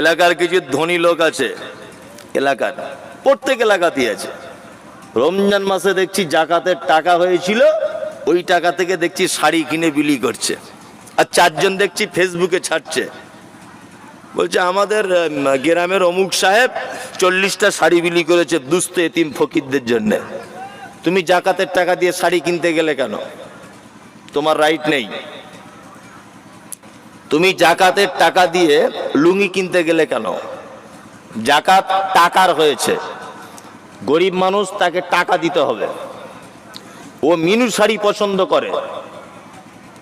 এলাকার কিছু ধনী লোক আছে, এলাকার, প্রত্যেক এলাকাতেই আছে। রমজান মাসে দেখছি জাকাতের টাকা হয়েছিল, ওই টাকা থেকে দেখছি শাড়ি কিনে বিলি করছে। আর চারজন দেখছি ফেসবুকে ছাড়ছে। বলছে, আমাদের গ্রামের অমুক সাহেব চল্লিশটা শাড়ি বিলি করেছে দুস্থ এতিম ফকিরদের জন্য। তুমি জাকাতের টাকা দিয়ে শাড়ি কিনতে গেলে কেন? তোমার রাইট নেই। তুমি জাকাতের টাকা দিয়ে লুঙ্গি কিনতে গেলে কেন? জাকাত টাকার হয়েছে। গরিব মানুষ তাকে টাকা দিতে হবে। ও মিনু শাড়ি পছন্দ করে।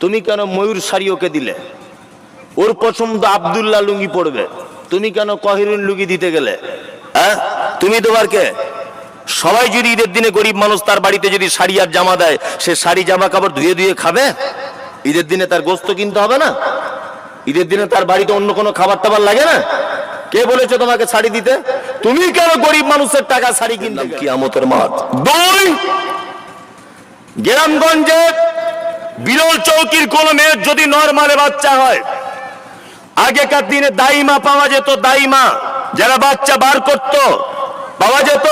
তুমি কেন ময়ূর শাড়ি ওকে দিলে? ওর পছন্দ আবদুল্লাহ লুঙ্গি পড়বে তুমি কেন কহিরুন লুঙ্গি দিতে গেলে? হ্যাঁ? তুমি তোমার কে? সবাই যদি ঈদের দিনে গরিব মানুষ তার বাড়িতে যদি শাড়ি আর জামা দেয়, সে শাড়ি জামা কাপড় ধুয়ে ধুয়ে খাবে? ঈদের দিনে তার গোস্ত কিনতে হবে না? ঈদের দিনে তার বাড়িতে অন্য কোনো খাবার টাবার লাগে না? কে বলেছে তোমাকে শাড়ি দিতে? তুমি কেন গরিব মানুষের টাকা শাড়ি কিনতে কিয়ামতের মাঠ। দুই গ্রামগঞ্জে বিরল চৌকির কোন মেয়ের যদি নর্মালে বাচ্চা হয় আগেকার দিনে দাইমা পাওয়া যেত দাইমা। যারা বাচ্চা বার করত পাওয়া যেত।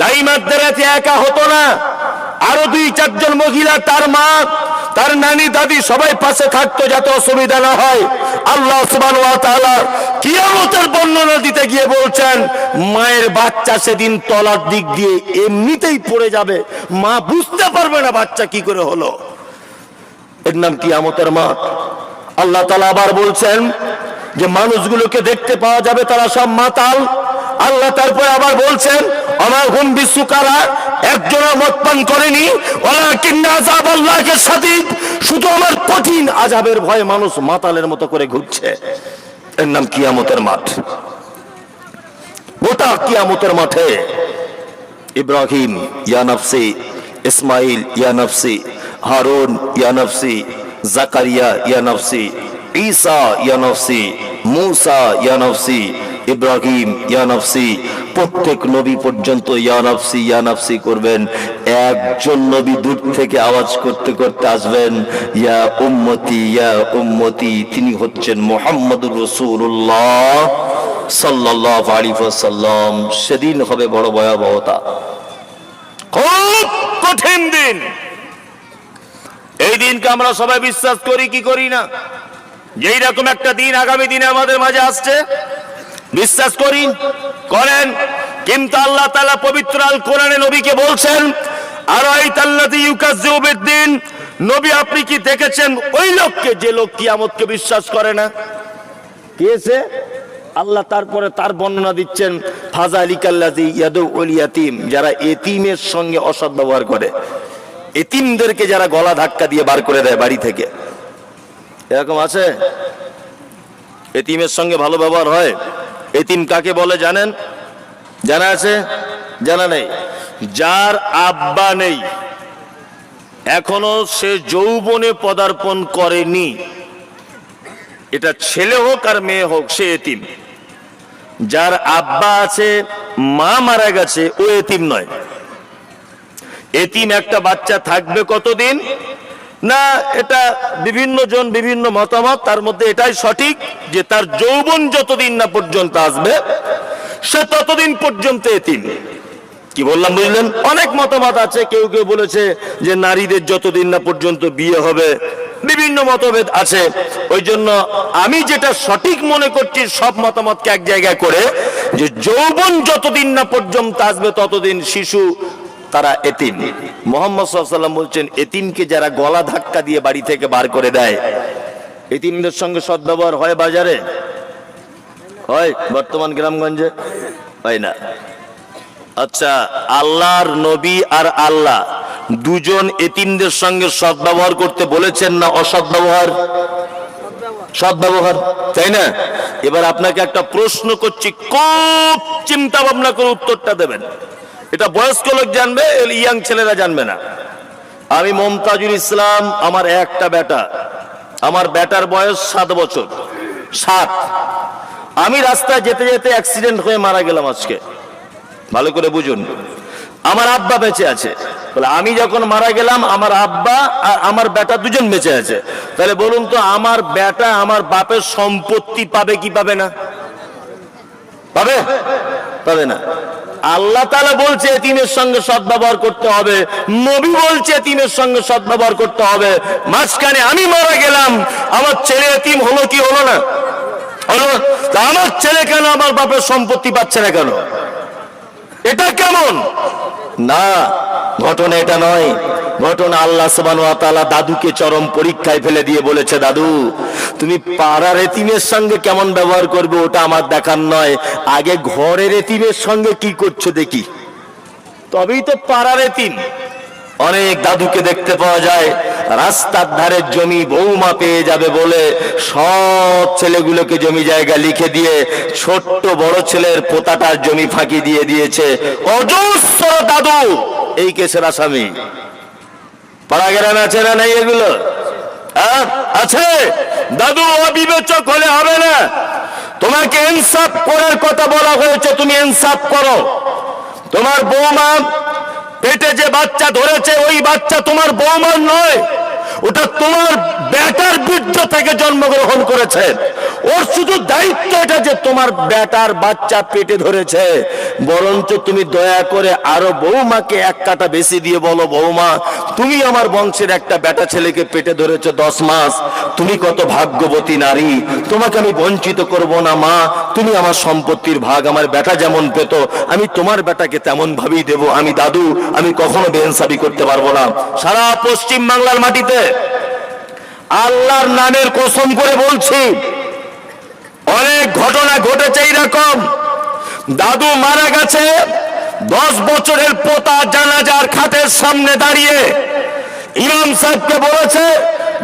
দাইমার দ্বারা একা হতো না। আরও দুই চারজন মহিলা তার মা তার নানি দাদি সবাই পাশে থাকতো যাতে অসুবিধা না হয়। আল্লাহ কিয়ামতের বর্ণনা দিতে গিয়ে বলছেন, মায়ের বাচ্চা সেদিন তলার দিক দিয়ে এমনিতেই পড়ে যাবে। মা বুঝতে পারবে না বাচ্চা কি করে হলো। এর নাম কিয়ামতের মাঠ। আল্লাহ তালা আবার বলছেন যে, মানুষগুলোকে দেখতে পাওয়া যাবে, তারা সব মাতাল। আল্লাহ তারপরে আবার বলছেন আমার হুম বিশ্বকারা একজনের মত পান করেনি শুধু আমার কঠিন আজাবের ভয়ে মানুষ মাতালের মতো করে ঘুরছে। এর নাম কিয়ামতের মাঠ। গোটা কিয়ামতের মাঠে ইব্রাহিম ইয়ানফসি ইসমাইল ইয়ানফসি হারুন ইয়ানফসি জাকারিয়া ইয়ানফসি ঈসা, ইয়া নফসি, মুসা, ইয়া নফসি ইব্রাহিম, ইয়া নফসি, প্রত্যেক নবী পর্যন্ত ইয়া নফসি ইয়া নফসি করবেন। একজন নবী দূর থেকে আওয়াজ করতে করতে আসবেন, ইয়া উম্মতি ইয়া উম্মতি। তিনি হচ্ছেন মোহাম্মদুর রসুল্লাহ সাল্লাহ আলিফাল্লাম সেদিন হবে বড় ভয়াবহতা। খুব কঠিন দিন। এই দিনকে আমরা সবাই বিশ্বাস করি, কি করি না? যে এইরকম একটা দিন আগামী দিনে আমাদের মাঝে আসছে বিশ্বাস করি করেন। কিন্তু আল্লাহ তালা পবিত্র আল কোরআনে নবীকে বলছেন আর দিন নবী আপনি কি দেখেছেন ওই লোককে? যে লোক কি কিয়ামতকে বিশ্বাস করে না। কেছে আল্লাহ তারপরে তার বর্ণনা দিচ্ছেন ফাজা আলিকাল্লাজি ইয়াদু উল ইয়াতিম, যারা এতিমের সঙ্গে অসৎ ব্যবহার করে। এতিমদেরকে যারা গলা ধাক্কা দিয়ে বার করে দেয় বাড়ি থেকে। এরকম আছে? এতিমের সঙ্গে ভালো ব্যবহার হয়? এতিম কাকে বলে জানেন? জানা আছে? জানা নেই। যার আব্বা নেই, এখনও সে যৌবনে পদার্পণ করেনি। এটা ছেলে হোক আর মেয়ে হোক, সে এতিম। যার আব্বা আছে, মা মারা গেছে, ও এতিম নয়। এতিম একটা বাচ্চা থাকবে কতদিন? না, এটা বিভিন্ন জন বিভিন্ন মতামত, তার মধ্যে এটাই সঠিক যে তার যৌবন যতদিন না পর্যন্ত আসবে, সে ততদিন পর্যন্ত এতিম। কি বললাম, বুঝলেন? অনেক মতামত আছে, কেউ কেউ বলেছে যে নারীদের যতদিন না পর্যন্ত বিয়ে হবে, বিভিন্ন মতভেদ আছে। ওই জন্য আমি যেটা সঠিক মনে করছি, সব মতামতকে এক জায়গায় করে, যে যৌবন যতদিন না পর্যন্ত আসবে, ততদিন শিশু তারা এতিম। মোহাম্মদ সাল্লাম বলছেন, এতিমকে যারা গলা ধাক্কা দিয়ে বাড়ি থেকে বার করে দেয়, এতিমদের সঙ্গে সদ্ব্যবহার হয় বাজারে? হয় বর্তমান গ্রামগঞ্জে? হয় না। আচ্ছা আল্লাহর নবী আর আল্লাহ দুজন এতিমদের সঙ্গে সদ্ব্যবহার করতে বলেছেন না অসদ্ব্যবহার? সদ্ব্যবহার, তাই না? এবার আপনাকে একটা প্রশ্ন করছি, খুব চিন্তা ভাবনা করে উত্তরটা দেবেন। এটা বয়স্ক লোক জানবে ইয়াং ছেলেরা জানবে না। আমি মমতাজুল ইসলাম, আমার একটা বেটা। আমার বেটার বয়স সাত বছর, সাত। আমি রাস্তায় যেতে যেতে অ্যাক্সিডেন্ট হয়ে মারা গেলাম আজকে। ভালো করে বুঝুন। আমার আব্বা বেঁচে আছে। তাহলে আমি যখন মারা গেলাম, আমার আব্বা আর আমার বেটা দুজন বেঁচে আছে। তাহলে বলুন তো, আমার বেটা আমার বাপের সম্পত্তি পাবে কি পাবে না? পাবে? পাবে না। আল্লাহ তাআলা বলছে, এতিমের সঙ্গে সদ্ব্যবহার করতে হবে। নবী বলছে, এতিমের সঙ্গে সদ্ব্যবহার করতে হবে। মাঝখানে আমি মারা গেলাম, আমার ছেলে এতিম হলো কি হলো না? হলো আমার ছেলে কেন, আমার বাপের সম্পত্তি পাচ্ছে না কেন? এটা কেমন? না, ঘটনা এটা নয়। ঘটনা আল্লাহ তাআলা দাদুকে চরম পরীক্ষায় ফেলে দিয়ে বলেছে, দাদু, তুমি পাড়ার এতিমের সঙ্গে কেমন ব্যবহার করবে ওটা আমার দেখার নয়। আগে ঘরের এতিমের সঙ্গে কি করছ দেখি। তবেই তো পাড়ার এতিম। অনেক দাদুকে দেখতে পাওয়া যায়, রাস্তার ধারে জমি বৌমা পেয়ে যাবে বলে সব ছেলেগুলোকে জমি জায়গা লিখে দিয়ে ছোট্ট বড় ছেলের পোতাটার জমি ফাঁকি দিয়ে দিয়েছে। অজস্র দাদু, এই কেসের আসামি। পাড়া গ্রামে আছে না নাই এগুলো? হ্যাঁ? আছে। দাদু, অবিবেচক হলে হবে না। তোমাকে ইনসাফ করার কথা বলা হয়েছে, তুমি ইনসাফ করো। তোমার বৌমা পেটে যে বাচ্চা ধরেছে, ওই বাচ্চা তোমার বৌমার নয়। ওটা তোমার বেটার বীর্য থেকে জন্মগ্রহণ করেছে। ওর শুধু দায়িত্ব এটা যে তোমার বেটার বাচ্চা পেটে ধরেছে। বরঞ্চ তুমি দয়া করে আরও বৌমাকে এক কাটা বেশি দিয়ে বলো বৌমা তুমি আমার বংশের একটা বেটা ছেলেকে পেটে ধরেছো দশ মাস। তুমি কত ভাগ্যবতী নারী। তোমাকে আমি বঞ্চিত করব না, মা। তুমি আমার সম্পত্তির ভাগ, আমার বেটা যেমন পেত, আমি তোমার বেটাকে তেমন ভাবেই দেব। আমি দাদু, আমি কখনো বেনসাবি করতে পারব না। সারা পশ্চিম বাংলার মাটিতে আল্লাহর নামের কসম করে বলছি, অনেক ঘটনা ঘটেছে এইরকম। দাদু মারা গেছে, দশ বছরের পোতা জানাজার খাটের সামনে দাঁড়িয়ে। ইমাম সাহেবকে বলেছে,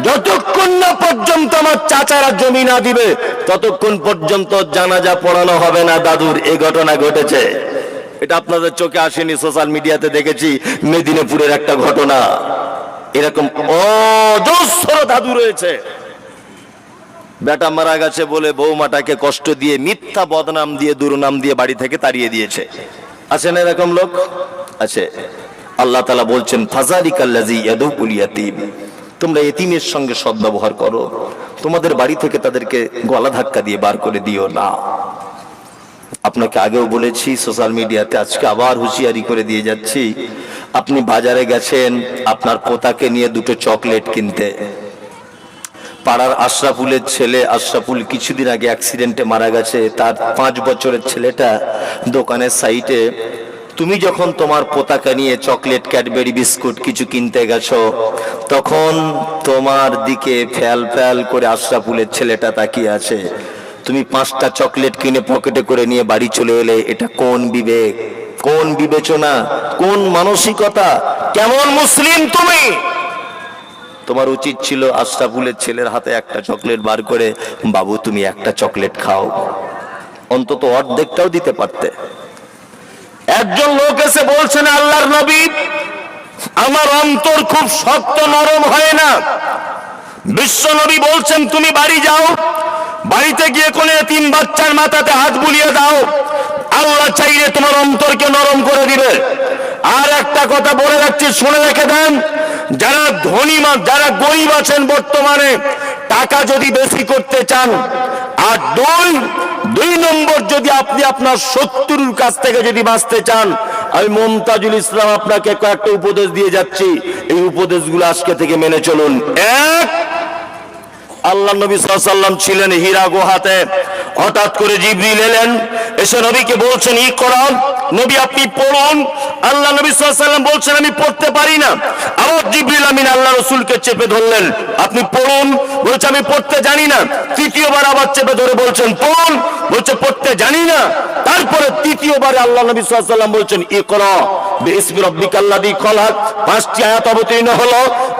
যতক্ষণ না পর্যন্ত আমার চাচারা জমি না দিবে, ততক্ষণ পর্যন্ত জানাজা পড়ানো হবে না দাদুর। এই ঘটনা ঘটেছে। এটা আপনাদের চোখে আসেনি, সোশ্যাল মিডিয়াতে দেখেছি, মেদিনীপুরের একটা ঘটনা। এরকম অজস্র দাদু রয়েছে। বেটা মারা গেছে বলে বৌমাটাকে কষ্ট দিয়ে, মিথ্যা বদনাম দিয়ে, দুর্নাম দিয়ে বাড়ি থেকে তাড়িয়ে দিয়েছে। আছেন এরকম লোক? আছে। আল্লাহ তালা বলছেন তোমরা এতিমের সঙ্গে সদ্ব্যবহার করো। তোমাদের বাড়ি থেকে তাদেরকে গলা ধাক্কা দিয়ে বার করে দিও না। আপনাকে আগেও বলেছি সোশ্যাল মিডিয়াতে আজকে আবার হুঁশিয়ারি করে দিয়ে যাচ্ছি। আপনি বাজারে গেছেন, আপনার পোতাকে নিয়ে দুটো চকলেট কিনতে। পাড়ার আশরাফুলের ছেলে আশরাফুল কিছুদিন আগে অ্যাক্সিডেন্টে মারা গেছে। তার পাঁচ বছরের ছেলেটা দোকানের সাইটে তুমি যখন তোমার পোতাকে নিয়ে চকলেট, ক্যাডবেরি, বিস্কুট কিছু কিনতে গেছো, তখন তোমার দিকে ফ্যাল ফ্যাল করে আশরাফুলের ছেলেটা তাকিয়ে আছে। তুমি পাঁচটা চকলেট কিনে পকেটে করে নিয়ে বাড়ি চলে এলে, এটা কোন বিবেক? কোন বিবেচনা? কোন মানসিকতা? কেমন মুসলিম তুমি? তোমার উচিত ছিল আশরাফুলের ছেলের হাতে একটা চকলেট বার করে, বাবু, তুমি একটা চকলেট খাও। অন্তত অর্ধেকটাও দিতে পারতে। একজন লোক এসে বলছেন, আল্লাহর নবী, আমার অন্তর খুব শক্ত নরম হয় না। বিশ্ব নবী বলছেন, তুমি বাড়ি যাও বাড়িতে গিয়ে কোন তিন বাচ্চার মাথাতে হাত বুলিয়ে দাও। আল্লাহ চাইলে তোমার অন্তরকে নরম করে দিবে। আর একটা কথা বলে রাখছি, শুনে রেখে দেন, যারা ধনী যারা গরিব আছেন বর্তমানে, টাকা যদি বেশি করতে চান, আর দুই দুই নম্বর যদি আপনি আপনার শত্রুর কাছ থেকে যদি বাঁচতে চান, আমি মমতাজুল ইসলাম আপনাকে কয়েকটা উপদেশ দিয়ে যাচ্ছি। এই উপদেশগুলো আজকে থেকে মেনে চলুন। এক আল্লাহ নবী সাল্লাম ছিলেন হীরা গুহাতে। হঠাৎ করে জিবরিল এলেন, এসে নবীকে বলছেন, ই করান নবী আপনি পড়ুন। আল্লাহ নবী সাল্লাম বলছেন, আমি পড়তে পারি না। আবার জিবরিল আমিন আল্লাহ রসুলকে চেপে ধরলেন, আপনি পড়ুন। বলছে, আমি পড়তে জানি না। তৃতীয়বার আবার চেপে ধরে বলছেন, পড়ুন। বলছে, পড়তে জানি না। তারপরে তৃতীয়বারে আল্লাহ নবী সাল্লাম বলছেন ই করা পাঁচটি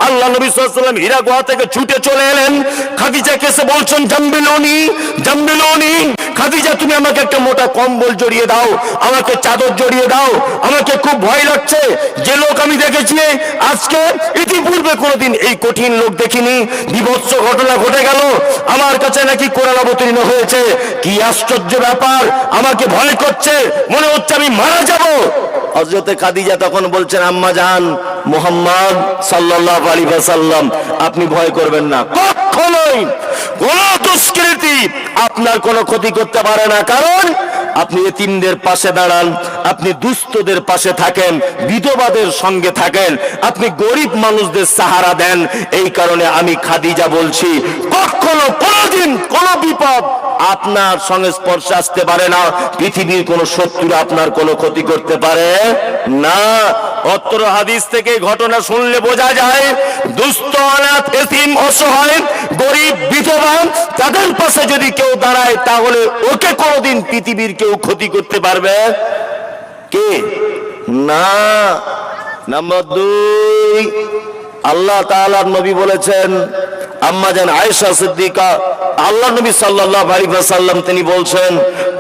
আল্লাহ নবী ওয়াসাল্লাম হীরা গুহা থেকে ছুটে চলে এলেন। খাদিজাকে বলছেন জম্বিলোনি জাম্বিলুনি খাদিজা, তুমি আমাকে একটা মোটা কম্বল জড়িয়ে দাও, আমাকে চাদর জড়িয়ে দাও, আমাকে খুব ভয় লাগছে। যে লোক আমি দেখেছি আজকে, ইতিপূর্বে কোনোদিন এই কঠিন লোক দেখিনি। বিভৎস ঘটনা ঘটে গেল। আমার কাছে নাকি কোরআন অবতীর্ণ হয়েছে। কি আশ্চর্য ব্যাপার, আমাকে ভয় করছে। মনে হচ্ছে আমি মারা যাব। হজরতে খাদিজা তখন বলছেন, আম্মা জান, মোহাম্মদ সাল্লাল্লাহু আলাইহি ওয়াসাল্লাম, আপনি ভয় করবেন না। কখনোই কোন দুষ্কৃতি আপনার কোনো ক্ষতি করতে পারে না। কারণ আপনি এতিমদের পাশে দাঁড়ান, আপনি দুস্থদের পাশে থাকেন, বিধবাদের সঙ্গে থাকেন, আপনি গরিব মানুষদের সাহারা দেন। এই কারণে আমি খাদিজা বলছি, কখনো কোনোদিন কোন বিপদ আপনার সংস্পর্শে আসতে পারে না। পৃথিবীর কোন শত্রু আপনার কোনো ক্ষতি করতে পারে না। অত্র হাদিস থেকে ঘটনা শুনলে বোঝা যায়, দুস্থ অনাথ, এতিম, অসহায়, গরিব, বিধবা, তাদের পাশে যদি কেউ দাঁড়ায়, তাহলে ওকে কোনোদিন পৃথিবীর কেউ ক্ষতি করতে পারবে? কে? না। নাম্বার দুই, আল্লাহ তাআলার নবী বলেছেন আম্মা জান আয়েশা সিদ্দিকা, আল্লাহ নবী সাল্লাল্লাহু আলাইহি ওয়াসাল্লাম তিনি বলছেন,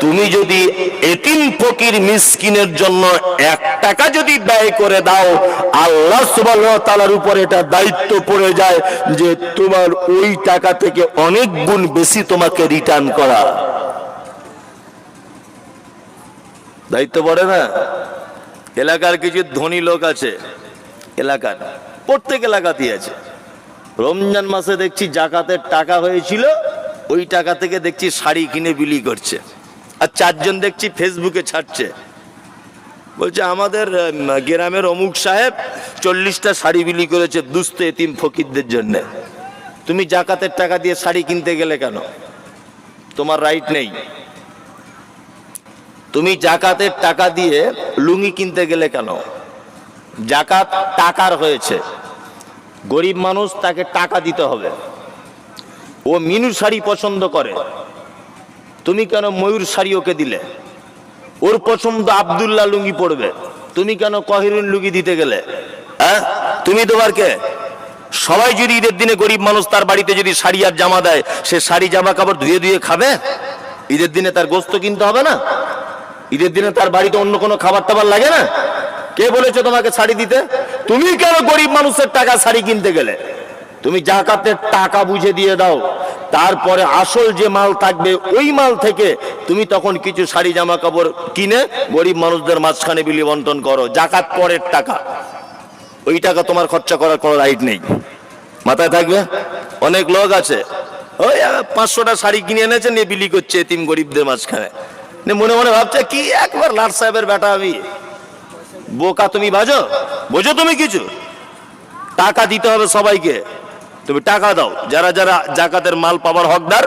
তুমি যদি এতিম ফকির মিসকিনের জন্য এক টাকা যদি ব্যয় করে দাও, আল্লাহ সুবহানাহু ওয়া তাআলার উপর এটা দায়িত্ব পড়ে যায় যে তোমার ওই টাকা থেকে অনেক গুণ বেশি তোমাকে রিটার্ন করা। দায়িত্ব পড়ে না? এলাকার কিছু ধনী লোক আছে, এলাকার, প্রত্যেক এলাকাতেই আছে। রমজান মাসে দেখছি জাকাতের টাকা হয়েছিল, ওই টাকা থেকে দেখছি শাড়ি কিনে বিলি করছে। আর চারজন দেখছি ফেসবুকে ছাড়ছে। বলছে, আমাদের গ্রামের অমুক সাহেব চল্লিশটা শাড়ি বিলি করেছে দুস্থ এতিম ফকিরদের জন্য। তুমি জাকাতের টাকা দিয়ে শাড়ি কিনতে গেলে কেন? তোমার রাইট নেই। তুমি জাকাতের টাকা দিয়ে লুঙ্গি কিনতে গেলে কেন? জাকাত টাকার হয়েছে। গরিব মানুষ তাকে টাকা দিতে হবে। ও মিনু শাড়ি পছন্দ করে। তুমি কেন ময়ূর শাড়ি ওকে দিলে? ওর পছন্দ আবদুল্লাহ লুঙ্গি পড়বে তুমি কেন কহিরুন লুঙ্গি দিতে গেলে? হ্যাঁ? তুমি তোমার কে? সবাই যদি ঈদের দিনে গরিব মানুষ তার বাড়িতে যদি শাড়ি আর জামা দেয়, সে শাড়ি জামা কাপড় ধুয়ে ধুয়ে খাবে? ঈদের দিনে তার গোস্ত কিনতে হবে না? ঈদের দিনে তার বাড়িতে অন্য কোনো খাবার টাবার লাগে না? কে বলেছে তোমাকে শাড়ি দিতে? তুমি কেন গরিব মানুষের টাকা শাড়ি কিনতে গেলে? তুমি জাকাতের টাকা বুঝে দিয়ে দাও। তারপরে আসল যে মাল থাকবে, ওই মাল থেকে তুমি তখন কিছু শাড়ি জামা কাপড় কিনে গরিব মানুষদের মাঝখানে বিলি বন্টন করো। জাকাত পরের টাকা। ওই টাকা তোমার খরচা করার কোনো রাইট নেই। মাথায় থাকবে? অনেক লোক আছে। ওই পাঁচশোটা শাড়ি কিনে এনেছে, নিয়ে বিলি করছে এতিম গরিবদের মাঝখানে। মনে মনে ভাবছে, কি একবার লাট সাহেবের বেটা আমি? বোকা তুমি বাজো? বোঝো তুমি কিছু? টাকা দিতে হবে সবাইকে। তুমি টাকা দাও। যারা যারা জাকাতের মাল পাবার হকদার,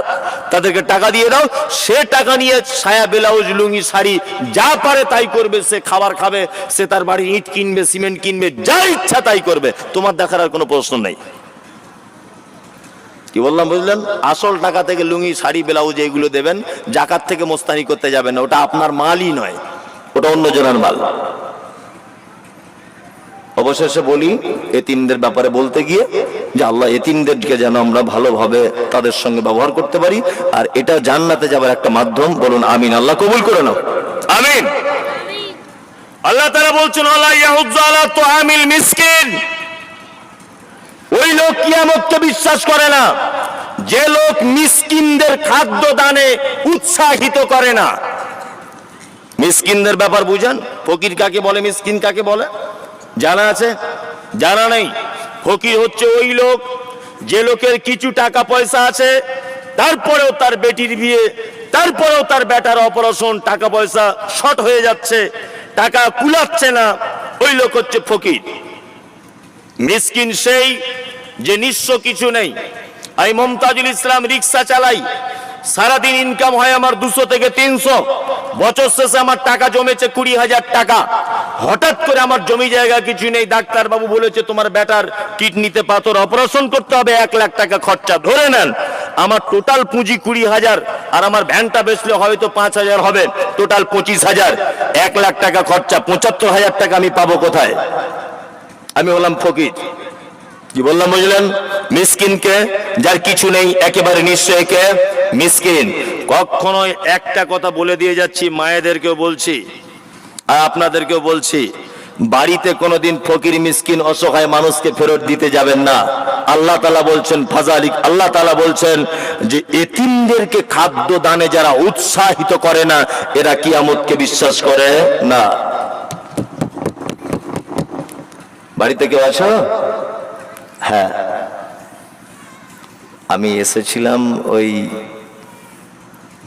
তাদেরকে টাকা দিয়ে দাও। সে টাকা নিয়ে ছায়া ব্লাউজ, লুঙ্গি, শাড়ি, যা পারে তাই করবে। সে খাবার খাবে, সে তার বাড়ি ইট কিনবে, সিমেন্ট কিনবে, যা ইচ্ছা তাই করবে। তোমার দেখার আর কোনো প্রশ্ন নেই। কি বললাম, বুঝলেন? আসল টাকা থেকে লুঙ্গি, শাড়ি, ব্লাউজ এগুলো দেবেন, জাকাত থেকে মোস্তানি করতে যাবেন ওটা আপনার মালই নয়। ওটা অন্য জনের মাল। অবশেষে বলি, এতিমদের ব্যাপারে বলতে গিয়ে যে আল্লাহ এতিমদেরকে যেন আমরা ভালোভাবে তাদের সঙ্গে ব্যবহার করতে পারি, আর এটা জান্নাতে যাবার একটা মাধ্যম। বলুন, আমিন। আল্লাহ কবুল করে নাও। আমিন। আল্লাহ তারা বলছেন আল্লাহ আলা তুআমিল মিসকিন। ওই লোক কিয়ামতকে বিশ্বাস করে না। যে লোক মিসকিনদের খাদ্য দানে উৎসাহিত করে না। মিসকিনদের ব্যাপার বুঝেন। ফকির কাকে বলে, মিসকিন কাকে বলে? জানা আছে? জানা নেই। ফকির হচ্ছে ওই লোক, যে লোকের কিছু টাকা পয়সা আছে, তারপরেও তার বেটির বিয়ে, তারপরেও তার বেটার অপারেশন, টাকা পয়সা শর্ট হয়ে যাচ্ছে, টাকা কুলাচ্ছে না, ওই লোক হচ্ছে ফকির। মিসকিন সেই যে নিঃস্ব কিছু নেই। আমি মমতাজুল ইসলাম রিক্সা চালাই সারাদিন ইনকাম হয় আমার দুশো থেকে তিনশো। বছর শেষে আমার টাকা জমেছে কুড়ি হাজার টাকা। হঠাৎ করে আমার জমি জায়গা কিছু নেই। ডাক্তার বাবু বলেছে, তোমার বেটার কিডনিতে পাথর অপারেশন করতে হবে, এক লাখ টাকা খরচা ধরে নেন। আমার টোটাল পুঁজি কুড়ি হাজার, আর আমার ভ্যানটা বেচলে হয়তো পাঁচ হাজার হবে। টোটাল পঁচিশ হাজার। এক লাখ টাকা খরচা, পঁচাত্তর হাজার টাকা আমি পাবো কোথায়? আমি হলাম ফকির। কি বললাম বুঝলেন? মিসকিনকে, যার কিছু নেই, একেবারে নিশ্চয়কে মিসকিন কখনো একটা কথা বলে দিয়ে যাচ্ছি, মায়েদেরকেও বলছি, আর আপনাদেরকেও বলছি, বাড়িতে কোনোদিন ফকির, মিসকিন, অসহায় মানুষকে ফেরত দিতে যাবেন না। আল্লাহ তালা বলছেন, ফাজালিক, আল্লাহ তালা বলছেন যে, এতিমদেরকে খাদ্য দানে যারা উৎসাহিত করে না, এরা কিয়ামতকে বিশ্বাস করে না। বাড়িতে কেউ আছো? হ্যাঁ। আমি এসেছিলাম ওই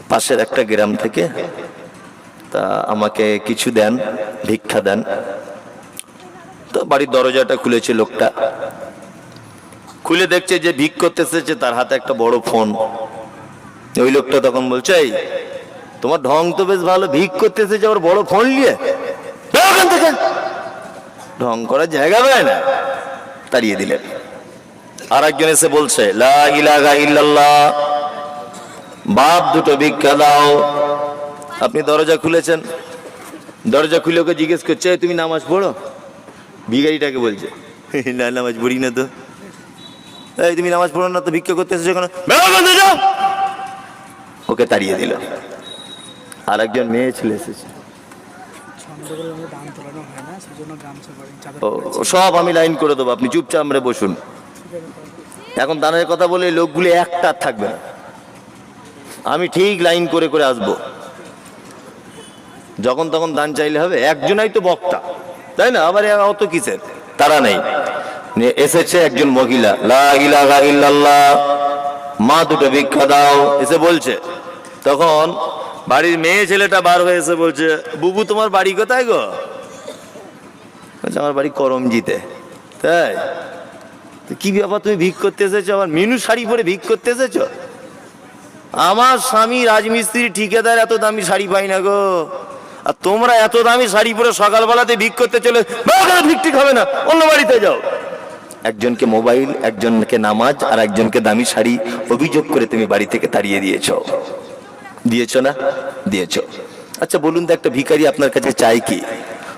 পাশের একটা গ্রাম থেকে তা আমাকে কিছু দেন, ভিক্ষা দেন। তো বাড়ির দরজাটা খুলেছে লোকটা। খুলে দেখছে যে ভিক করতে এসেছে তার হাতে একটা বড় ফোন। ওই লোকটা তখন বলছে, এই, তোমার ঢং তো বেশ ভালো, ভিক করতে এসেছে আবার বড় ফোন নিয়ে। ঢং করার জায়গা পায় না। তাড়িয়ে দিলেন। আর একজন এসে বলছে, লা ইলাহা ইল্লাল্লাহ। বাপ দুটো ভিক্ষা দাও। আপনি দরজা খুলেছেন। দরজা খুলে ওকে জিজ্ঞেস করছে "এই, তুমি নামাজ পড়ো? ভিখারিটাকে বলছে না নামাজ পড়ি না তো। এই তুমি নামাজ পড়ো না তো ভিক্ষা করতে এসেছ কেন। ওকে তাড়িয়ে দিল। আর একজন মেয়ে ছেলে এসেছে। সব আমি লাইন করে দেবো। আপনি চুপচাপ বসুন। এখন দানের কথা বলে লোকগুলো একটা থাকবে না। আমি ঠিক লাইন করে করে আসব। যখন তখন দান চাইলে হবে, একজনাই তো বক্তা। তাই না? আবার অত কিসের? তারা নেই। এসেছে একজন মহিলা মা দুটো ভিক্ষা দাও। এসে বলছে। তখন বাড়ির মেয়ে ছেলেটা বার হয়ে এসে বলছে, বুবু, তোমার বাড়ি কোথায় গো? আমার বাড়ি করমজিতে। তাই? কি ব্যাপার তুমি ভিক করতে এসেছ? আমার মিনু শাড়ি পরে ভিক করতে এসেছ? আমার স্বামী রাজমিস্ত্রি, ঠিকাদার এত দামি শাড়ি পাই না গো। আর তোমরা এত দামি শাড়ি পরে সকালবেলাতে ভিক করতে চলে ভিক ঠিক হবে না, অন্য বাড়িতে যাও। একজনকে মোবাইল, একজনকে নামাজ, আর একজনকে দামি শাড়ি অভিযোগ করে তুমি বাড়ি থেকে তাড়িয়ে দিয়েছ। দিয়েছ না? দিয়েছ। আচ্ছা বলুন তো, একটা ভিখারি আপনার কাছে চাই কি?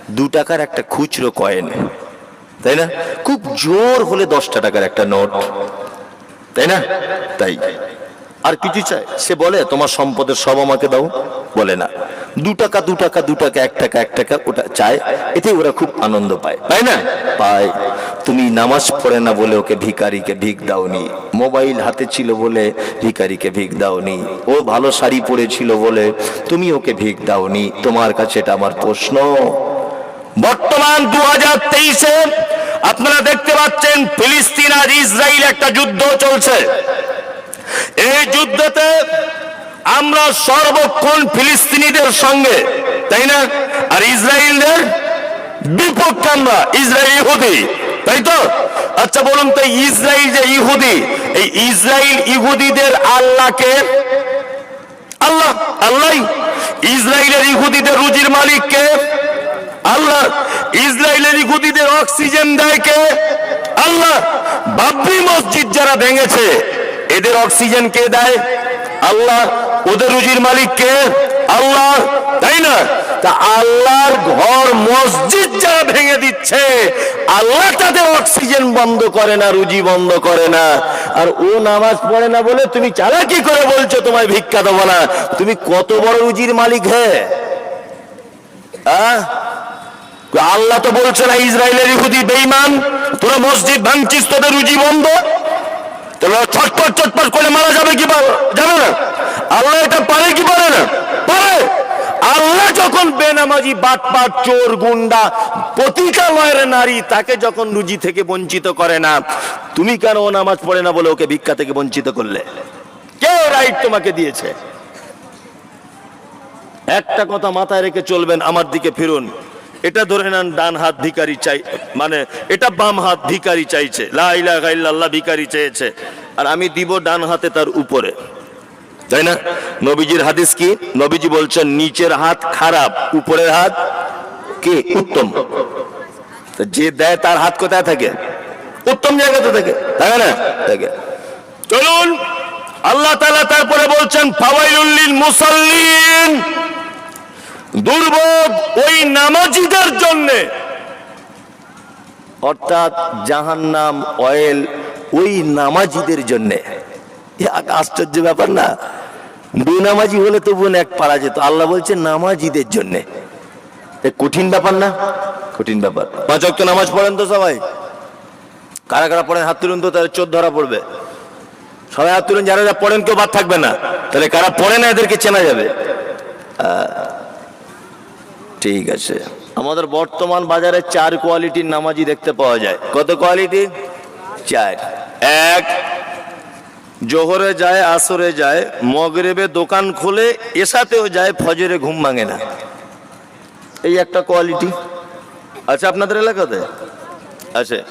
দু টাকার একটা খুচরো কয়েন। তাই না? খুব জোর হলে দশটা টাকার একটা নোট। তাই না? তাই। আর কিছু চাই সে বলে, তোমার সম্পদের সব আমাকে দাও। বলে না। দু টাকা দু টাকা দু টাকা, এক টাকা এক টাকা ওটা চায়। এতে ওরা খুব আনন্দ পায়। তাই না? পায়। তুমি নামাজ পড়ে না বলে ওকে ভিখারিকে ভিক দাওনি। মোবাইল হাতে ছিল বলে ভিখারিকে ভিক দাওনি। ও ভালো শাড়ি পরেছিল বলে তুমি ওকে ভিক দাওনি। তোমার কাছে এটা আমার প্রশ্ন। বর্তমান দু হাজার তেইশে আপনারা দেখতে পাচ্ছেন ফিলিস্তিন আর ইসরায়েল একটা যুদ্ধ চলছে। এই যুদ্ধতে আমরা সর্বক্ষণ ফিলিস্তিনিদের সঙ্গে, তাই না? আর ইসরায়েলদের বিপক্ষে আমরা, ইসরায়েল ইহুদি, তাই তো? আচ্ছা বলুন তো, ইসরায়েল যে ইহুদি, এই ইসরায়েল ইহুদিদের আল্লাহকে? আল্লাহ আল্লাহ, ইসরায়েলের ইহুদিদের রুজির মালিক কে আল্লাহ, ইসরায়েলের ইহুদিদের অক্সিজেন দেয় কে? আল্লাহ, বাবরি মসজিদ যারা ভেঙেছে এদের অক্সিজেন কে দেয়? আল্লাহ। ওদের রুজির মালিক কে? আল্লাহ। তাই না? তা আল্লাহর ঘর মসজিদ যারা ভেঙে দিচ্ছে, আল্লাহ তাদের অক্সিজেন বন্ধ করে না, রুজি বন্ধ করে না। আর ও নামাজ পড়ে না বলে তুমি চালাকি করে বলছো, তোমায় ভিক্ষা দেবো না। তুমি কত বড় রুজির মালিক হে? আল্লাহ তো বলছে না, ইসরায়েলের ইহুদি বেঈমান, তোরা মসজিদ ভাঙছিস, তোদের রুজি বন্ধ। ছটপট ছটপট করে মারা যাবে কি না? আল্লাহ এটা পারে কি পারে না? পারে। আল্লাহ যখন বেনামাজি, বাটপাট, চোর, গুন্ডা পতিকালয়ের নারী তাকে যখন রুজি থেকে বঞ্চিত করে না, তুমি কেন ও নামাজ পড়ে না বলে ওকে ভিক্ষা থেকে বঞ্চিত করলে? কে রাইট তোমাকে দিয়েছে? একটা কথা মাথায় রেখে চলবেন, আমার দিকে ফিরুন। এটা ধরে নেন, ডান হাত ভিকারি চাই মানে এটা বাম হাত ভিকারি চাইছে। লা ইলাহা ভিকারি চেয়েছে। আর আমি দিব ডান হাতে তার উপরে। তাই না? নবীজির হাদিস কি? নবীজি বলছেন, নিচের হাত খারাপ, উপরের হাত কে? উত্তম। যে দেয় তার হাত কোথায় থাকে? উত্তম জায়গাতে থাকে। থাকে না? থাকে। চলুন, আল্লাহ তাআলা তারপরে বলছেন, ফাওয়াইলুল মুসাল্লিন। দুর্ভোগ ওই নামাজিদের জন্য। অর্থাৎ জাহান্নাম, অয়েল ওই নামাজিদের জন্য। আশ্চর্য ব্যাপার না? বেনামাজি হলে তবু এক পারা যেত। আল্লাহ বলছে নামাজিদের জন্য। কঠিন ব্যাপার না? কঠিন ব্যাপার। পাঁচ অক্ট নামাজ পড়েন তো সবাই? কারা কারা পড়েন? হাত তুলুন তো তাদের চোদ্দ ধরা পড়বে। সবাই হাত তুলুন, যারা যারা পড়েন কেউ বাদ থাকবে না। তাহলে কারা পড়ে না, এদেরকে চেনা যাবে। ঠিক আছে। আমাদের বর্তমান বাজারে চার কোয়ালিটির নামাজি দেখতে পাওয়া যায়। কত কোয়ালিটি? চার। এক, জোহরে যায়, আসরে যায়, মগরেবে দোকান খোলে, এসাতেও যায়, ফজরে ঘুম ভাঙে না। এই একটা কোয়ালিটি। আচ্ছা আপনাদের এলাকাতে? আছে।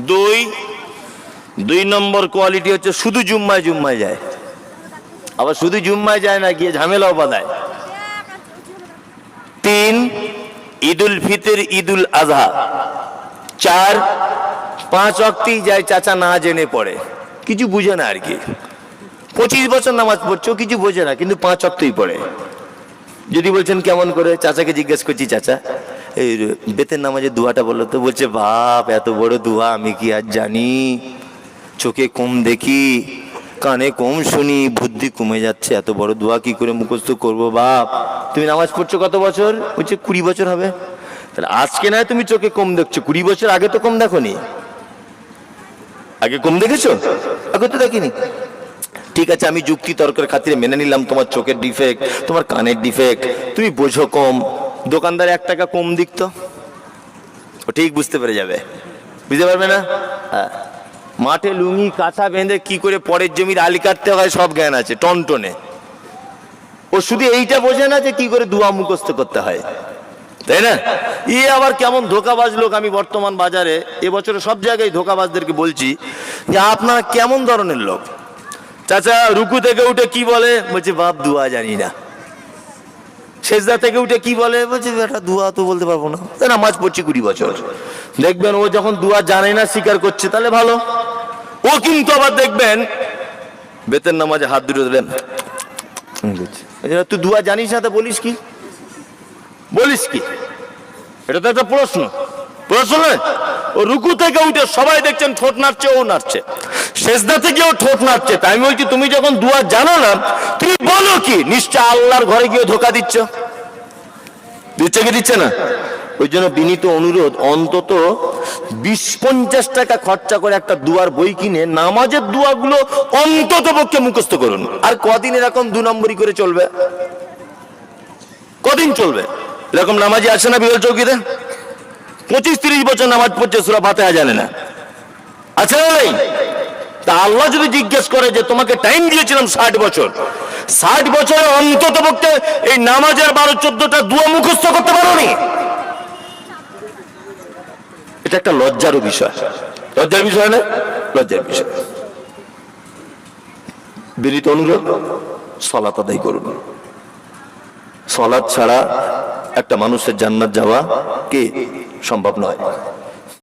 দুই দুই নম্বর কোয়ালিটি হচ্ছে শুধু জুম্মায় জুম্মায় যায়। আবার শুধু জুম্মায় যায় না, গিয়ে ঝামেলাও বাঁধায় তিন ঈদুল ফিতর, ঈদুল আজহা। চার, পাঁচ অক্টেই যায় চাচা না জেনে পড়ে। কিছু বুঝে না আর কি। পঁচিশ বছর নামাজ পড়ছো কিছু বোঝে না, কিন্তু পাঁচ অক্টেই পড়ে। যদি বলছেন, কেমন করে? চাচাকে জিজ্ঞেস করছি, চাচা, এই বেতের নামাজের দুয়াটা বলল তো। বলছে, বাপ, এত বড় দুয়া, আমি কি আর জানি? চোখে কম দেখি। কানে কম শুনি, বুদ্ধি কমে যাচ্ছে, এত বড় দোয়া কি করে মুখস্থ করব বাপ? তুমি নামাজ পড়ছো কত বছর? বলছে কুড়ি বছর হবে। তাহলে আজকে নয় তুমি চোখে কম দেখছ, কুড়ি বছর আগে তো কম দেখোনি। আগে কম দেখেছ? আগে তো দেখিনি। ঠিক আছে, আমি যুক্তি তর্কের খাতিরে মেনে নিলাম তোমার চোখের ডিফেক্ট তোমার কানের ডিফেক্ট তুমি বোঝো কম। দোকানদার এক টাকা কম দিকতো ও ঠিক বুঝতে পেরে যাবে। বুঝতে পারবে না? হ্যাঁ। মাঠে লুঙ্গি কাঁচা বেঁধে কি করে পরের জমির আলি কাটতে হয় সব জ্ঞান আছে, টনটনে। ও শুধু এইটা বোঝে না যে কি করে দুয়া মুখস্থ করতে হয়। তাই না? ই আবার কেমন ধোকাবাজ লোক আমি বর্তমান বাজারে, এবছরে সব জায়গায় ধোকাবাজদেরকে বলছি যে আপনারা কেমন ধরনের লোক? চাচা, রুকু থেকে উঠে কি বলে? বলছে, বাপ, দুয়া জানি না। শেষদা থেকে উঠে কি বলে? বলছে, বেটা, দুয়া তো বলতে পারব না। নামাজ পড়ছি কুড়ি বছর। দেখবেন ও যখন দুয়া জানে না, স্বীকার করছে, তাহলে ভালো। ও কিন্তু আবার দেখবেন, বেতের নামাজে হাত দুটো দিলেন। তুই দুয়া জানিস না তা বলিস কি? বলিস কি? এটা তো একটা প্রশ্ন। প্রশ্ন ও রুকু থেকে উঠে সবাই দেখছেন ঠোঁট নাড়ছে, ও নাড়ছে। শেষদা থেকেও ঠোঁট নাড়ছে। তাই আমি বলছি, তুমি যখন দুয়া জানো না, তুমি বলো কি? নিশ্চয় আল্লাহর ঘরে গিয়ে ধোকা দিচ্ছ? দিচ্ছে কি দিচ্ছে না? ওই জন্য বিনীত অনুরোধ, অন্তত বিশ পঞ্চাশ টাকা খরচা করে একটা দুয়ার বই কিনে নামাজের দুয়াগুলো অন্তত পক্ষে মুখস্থ করুন। আর কদিন এরকম দু নম্বরই করে চলবে? কদিন চলবে? এরকম নামাজি আসে না বিরল চৌকিতে? পঁচিশ তিরিশ বছর নামাজ পড়ছে, সুরা ফাতেহা জানে না। আছে না নেই? তা আল্লাহ যদি জিজ্ঞেস করে যে, তোমাকে টাইম দিয়েছিলাম ষাট বছর। ষাট বছরে অন্তত পক্ষে এই নামাজের বারো চোদ্দটা দুয়া মুখস্থ করতে পারোনি? এটা একটা লজ্জারও বিষয়। লজ্জার বিষয় না? লজ্জার বিষয়। বিনীত অনুরোধ, সলাত আদায় করুন। সলাদ ছাড়া একটা মানুষের জান্নাত যাওয়া কে সম্ভব নয়?